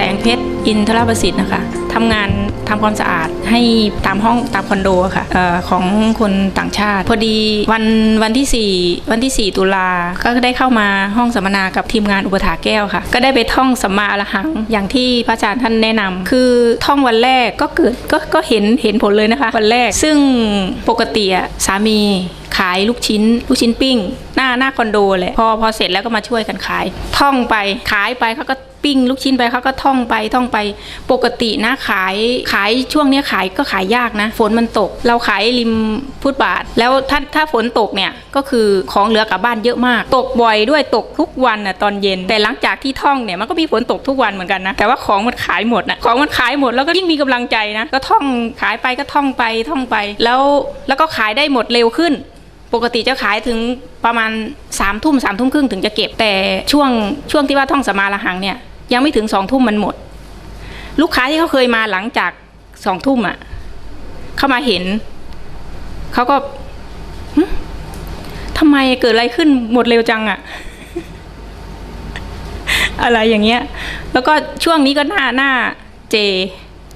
แสงเพชรอินทรประสิทธิ์นะคะทำงานทำความสะอาดให้ตามห้องตามคอนโดค่ะออของคนต่างชาติ พอดีวันวันที่ 4 วันที่ 4 ตุลา ก็ได้เข้ามาห้องสัมมนากับทีมงานอุปถาแก้วค่ะ ก็ได้ไปท่องสัมมาอรหังอย่างที่พระอาจารย์ท่านแนะนำคือท่องวันแรกก็เกิดก็ก็เห็นเห็นผลเลยนะคะวันแรกซึ่งปกติอะสามีขายลูกชิ้น ลูกชิ้นปิ้ง หน้าหน้าคอนโดแหละพอพอเสร็จแล้วก็มาช่วยกันขาย ท่องไปขายไปเขาก็ ปิ้งลูกชิ้นไปเขาก็ท่องไปท่องไปปกตินะขายขายช่วงนี้ขายก็ขายยากนะ ฝนมันตก เราขายริมฟุตบาท แล้วถ้าถ้าฝนตกเนี่ยก็คือของเหลือกลับบ้านเยอะมาก ตกบ่อยด้วยตกทุกวันน่ะตอนเย็น แต่หลังจากที่ท่องเนี่ยมันก็มีฝนตกทุกวันเหมือนกันนะแต่ว่าของมันขายหมดนะของมันขายหมดแล้วก็ยิ่งมีกำลังใจนะก็ท่องขายไปก็ท่องไปท่องไป แล้วแล้วก็ขายได้หมดเร็วขึ้นปกติจะขายถึงประมาณ3ามทุ่มสามทุ่มครึ่งถึงจะเก็บแต่ช่วงช่วงที่ว่าท่องสมาละหังเนี่ย ยังไม่ถึงสองทุ่มมันหมด ลูกค้าที่เขาเคยมาหลังจากสองทุ่มอะ เข้ามาเห็น เขาก็ทำไมเกิดอะไรขึ้นหมดเร็วจังอะ อะไรอย่างเงี้ย แล้วก็ช่วงนี้ก็หน้าหน้าเจ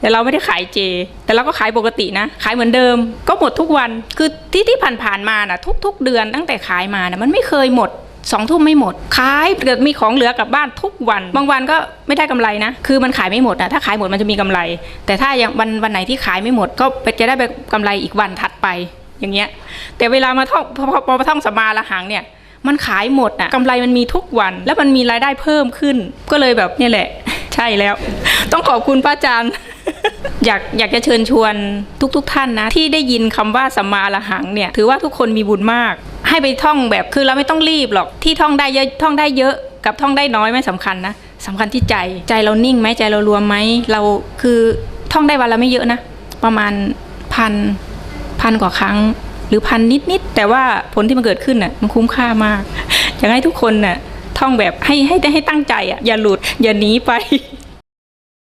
แต่เราไม่ได้ขายเจ แต่เราก็ขายปกตินะขายเหมือนเดิม ก็หมดทุกวันคือที่ที่ผ่านๆมาน่ะ ทุก ๆ เดือนตั้งแต่ขายมาน่ะ มันไม่เคยหมด สองทุ่มไม่หมด ขายเกิดมีของเหลือกลับบ้านทุกวัน บางวันก็ไม่ได้กำไรนะ คือมันขายไม่หมดนะถ้าขายหมดมันจะมีกำไร แต่ถ้าอย่างวันวันไหนที่ขายไม่หมด ก็จะได้ไปกำไรอีกวันถัดไปอย่างเงี้ย แต่เวลามาท่องพอพอมาท่องสมมาละหังเนี่ยมันขายหมดอะกำไรมันมีทุกวัน แล้วมันมีรายได้เพิ่มขึ้น ก็เลยแบบนี่แหละ ใช่แล้ว ต้องขอบคุณพระอาจารย์อยากอยากจะเชิญชวนทุกๆทท่านนะ ที่ได้ยินคำว่าสัมมาอรหังเนี่ย ถือว่าทุกคนมีบุญมาก ให้ไปท่องแบบคือเราไม่ต้องรีบหรอกที่ท่องได้เยอะท่องได้เยอะกับท่องได้น้อยไม่สำคัญนะสำคัญที่ใจใจเรานิ่งไหมใจเรารวมไหมเราคือท่องได้วันละไม่เยอะนะ ประมาณพันพันกว่าครั้ง หรือพันนิดๆแต่ว่าผลที่มันเกิดขึ้นน่ะมันคุ้มค่ามาก อยากให้ทุกคนน่ะท่องแบบให้ให้ให้ตั้งใจอะอย่าหลุดอย่าหนีไป